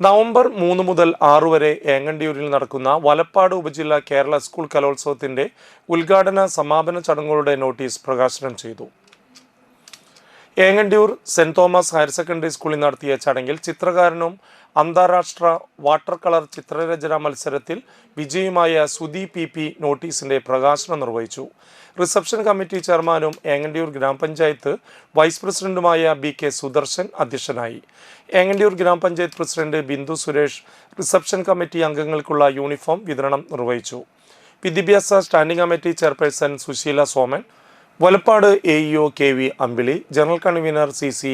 November മൂന്ന് മുതൽ ആറു വരെ ഏങ്ങണ്ടിയൂരിൽ നടക്കുന്ന വലപ്പാട് ഉപജില്ല കേരള സ്കൂൾ കലോത്സവത്തിന്റെ ഉദ്ഘാടന സമാപന ചടങ്ങുകളുടെ നോട്ടീസ് പ്രകാശനം ചെയ്തു. Engandiyur Saint Thomas higher secondary സ്കൂളിൽ നടത്തിയ ചടങ്ങിൽ ചിത്രകാരനും അന്താരാഷ്ട്ര വാട്ടർ കളർ ചിത്രരചന മത്സരത്തിൽ വിജയിയുമായ സുധി പി പി നോട്ടീസിന്റെ പ്രകാശനം നിർവഹിച്ചു. റിസപ്ഷൻ കമ്മിറ്റി ചെയർമാനും ഏങ്ങണ്ടിയൂർ ഗ്രാമപഞ്ചായത്ത് വൈസ് പ്രസിഡന്റുമായ ബി കെ സുദർശൻ അധ്യക്ഷനായി. ഏങ്ങണ്ടിയൂർ ഗ്രാമപഞ്ചായത്ത് president Bindu Suresh reception committee അംഗങ്ങൾക്കുള്ള uniform വിതരണം നിർവഹിച്ചു. വിദ്യാഭ്യാസ standing committee chairperson Susheela Soman Valappad A EO K V Ambili. General convener C C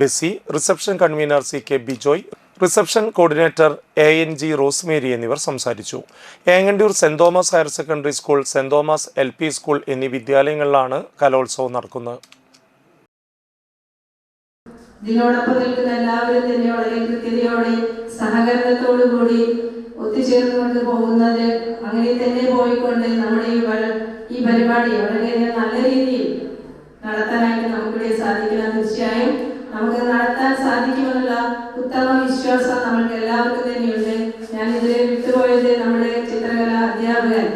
Bessy reception convener C K Bijoy reception coordinator A N G Rosemary എന്നിവർ സംസാരിച്ചു. Engandur saint Thomas higher secondary school saint Thomas L P school എന്നീ വിദ്യാലയങ്ങളിലാണ് കലോത്സവം നടക്കുന്നത്. ഇതിനോടൊപ്പം നിൽക്കുന്ന എല്ലാവരും തന്നെ വളരെ കൃത്യതയോടെ സഹകരണത്തോടു കൂടി ഒത്തുചേർന്നുകൊണ്ട് പോകുന്നത് അങ്ങനെ തന്നെ പോയിക്കൊണ്ട് നമ്മുടെ ഈ ഈ പരിപാടി വളരെ നല്ല രീതിയിൽ നടത്താനായിട്ട് നമുക്കിവിടെ സാധിക്കണം. തീർച്ചയായും നമുക്ക് നടത്താൻ സാധിക്കുമെന്നുള്ള ഉത്തമ വിശ്വാസം നമ്മൾക്ക് എല്ലാവർക്കും തന്നെയുണ്ട്. ഞാൻ ഇതിൽ വിട്ടുപോയത് നമ്മുടെ ചിത്രകല അധ്യാപകൻ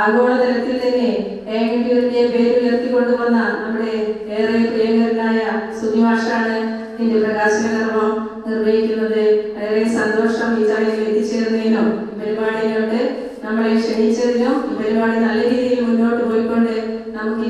ആഗോളതലത്തിൽ തന്നെ ഏകന്റിയുടെ പേര് ഉയർത്തിക്കൊണ്ടുവന്ന നമ്മുടെ ഏറെ പ്രിയങ്കരനായ സുനിവാഷാണ് ഇതിന്റെ പ്രകാശന കർമ്മം നിർവഹിക്കുന്നത്. വളരെ സന്തോഷം ഈ ചടങ്ങിൽ എത്തിച്ചേർന്നതിനും പരിപാടി നല്ല രീതിയിൽ മുന്നോട്ട് പോയിക്കൊണ്ട്